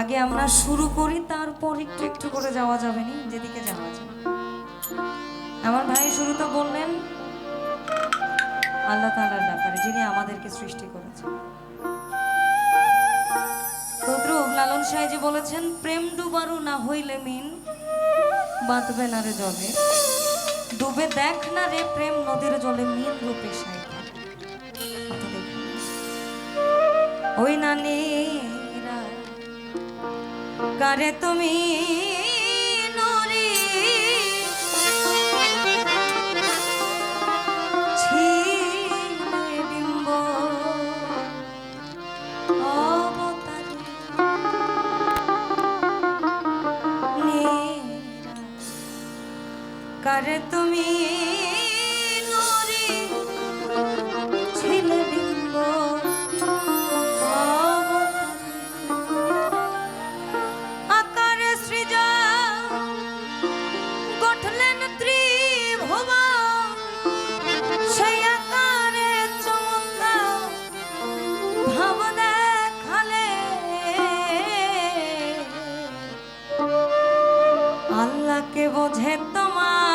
আগে আমরা শুরু করি, তারপর একটু একটু করে যাওয়া যাবে নি, যেদিকে যাওয়া যায়। আমার ভাই শুরুতে বললেন, আল্লাহ তাআলার ব্যাপারে, যিনি আমাদেরকে সৃষ্টি করেছেন। তদ্রুপ লালন সাহেজি বলেছেন, প্রেম ডুবারু না হইলে মিন, বাঁধবে না রে জলে। ডুবে দেখ না রে প্রেম, নদীর জলে মিন রূপে সাইকেল ওই নানিরা কারে তুমি নরি। বিম্ব অবতারে তুমি বোঝে তোমার